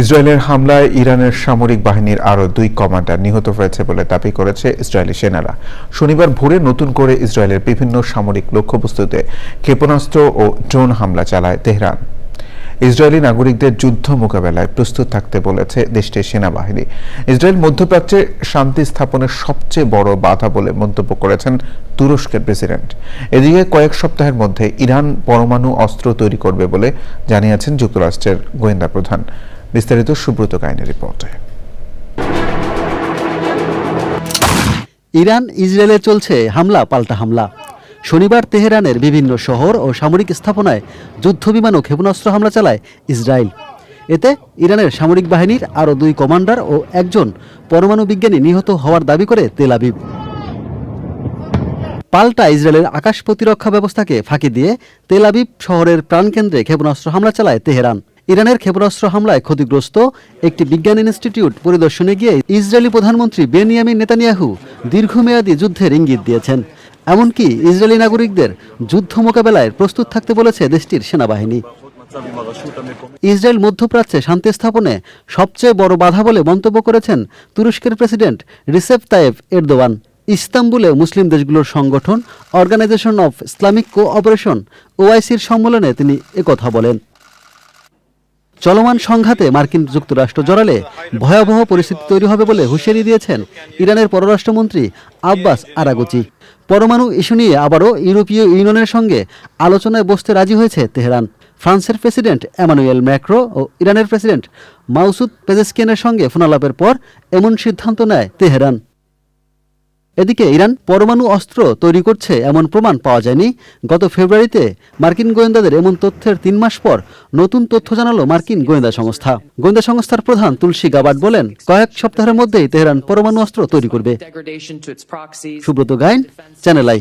ইসরায়েলের হামলায় ইরানের সামরিক বাহিনীর আরও দুই কমান্ডার নিহত হয়েছে বলে দাবি করেছে ইসরায়েলি সেনারা। শনিবার ভোরে নতুন করে ইসরায়েলের বিভিন্ন সামরিক লক্ষ্যবস্তুতে ক্ষেপণাস্ত্র ও ড্রোন হামলা চালায় তেহরান। ইসরায়েলি নাগরিকদের যুদ্ধ মোকাবেলায় প্রস্তুত থাকতে বলেছে দেশটির সেনাবাহিনী। ইসরায়েল মধ্যপ্রাচ্যে শান্তি স্থাপনের সবচেয়ে বড় বাধা বলে মন্তব্য করেছেন তুরস্কের প্রেসিডেন্ট। এদিকে কয়েক সপ্তাহের মধ্যে ইরান পরমাণু অস্ত্র তৈরি করবে বলে জানিয়েছেন যুক্তরাষ্ট্রের গোয়েন্দা প্রধান। বিস্তারিত সুব্রত কাহিনী রিপোর্টে। ইরান, ইসরায়েলে চলছে হামলা, পাল্টা হামলা। শনিবার তেহরানের বিভিন্ন শহর ও সামরিক স্থাপনায় যুদ্ধবিমান ও ক্ষেপণাস্ত্র হামলা চালায় ইসরায়েল। এতে ইরানের সামরিক বাহিনীর আরও দুই কমান্ডার ও একজন পরমাণু বিজ্ঞানী নিহত হওয়ার দাবি করে তেল আবিব। পাল্টা ইসরায়েলের আকাশ প্রতিরক্ষা ব্যবস্থাকে ফাঁকি দিয়ে তেল আবিব শহরের প্রাণকেন্দ্রে ক্ষেপণাস্ত্র হামলা চালায় তেহরান। ইরানের ক্ষেপণাস্ত্র হামলায় ক্ষতিগ্রস্ত একটি বিজ্ঞান ইনস্টিটিউট পরিদর্শনে গিয়ে ইসরায়েলি প্রধানমন্ত্রী বেনিয়ামিন নেতানিয়াহু দীর্ঘমেয়াদী যুদ্ধের ইঙ্গিত দিয়েছেন। এমনকি ইসরায়েলি নাগরিকদের যুদ্ধ মোকাবেলায় প্রস্তুত থাকতে বলেছে দেশটির সেনাবাহিনী। ইসরায়েল মধ্যপ্রাচ্যে শান্তি স্থাপনে সবচেয়ে বড় বাধা বলে মন্তব্য করেছেন তুরস্কের প্রেসিডেন্ট রিসেপ তায়েব এরদোয়ান। ইস্তাম্বুলে মুসলিম দেশগুলোর সংগঠন অর্গানাইজেশন অফ ইসলামিক কোঅপারেশন ওআইসির সম্মেলনে তিনি একথা বলেন। চলমান সংঘাতে মার্কিন যুক্তরাষ্ট্র জড়ালে ভয়াবহ পরিস্থিতি তৈরি হবে বলে হুঁশিয়ারি দিয়েছেন ইরানের পররাষ্ট্রমন্ত্রী আব্বাস আরাগুচি। পরমাণু ইস্যু নিয়ে আবারও ইউরোপীয় ইউনিয়নের সঙ্গে আলোচনায় বসতে রাজি হয়েছে তেহরান। ফ্রান্সের প্রেসিডেন্ট এমানুয়েল ম্যাক্রো ও ইরানের প্রেসিডেন্ট মাউসুদ পেজেসকিয়ানের সঙ্গে ফোনালাপের পর এমন সিদ্ধান্ত নেয় তেহরান। এদিকে ইরান পরমাণু অস্ত্র তৈরি করছে এমন প্রমাণ পাওয়া যায়নি। গত ফেব্রুয়ারিতে মার্কিন গোয়েন্দাদের এমন তথ্যের তিন মাস পর নতুন তথ্য জানালো মার্কিন গোয়েন্দা সংস্থা। গোয়েন্দা সংস্থার প্রধান তুলসী গাবাট বলেন, কয়েক সপ্তাহের মধ্যেই তেহরান পরমাণু অস্ত্র তৈরি করবে. Subrata Gain channel I.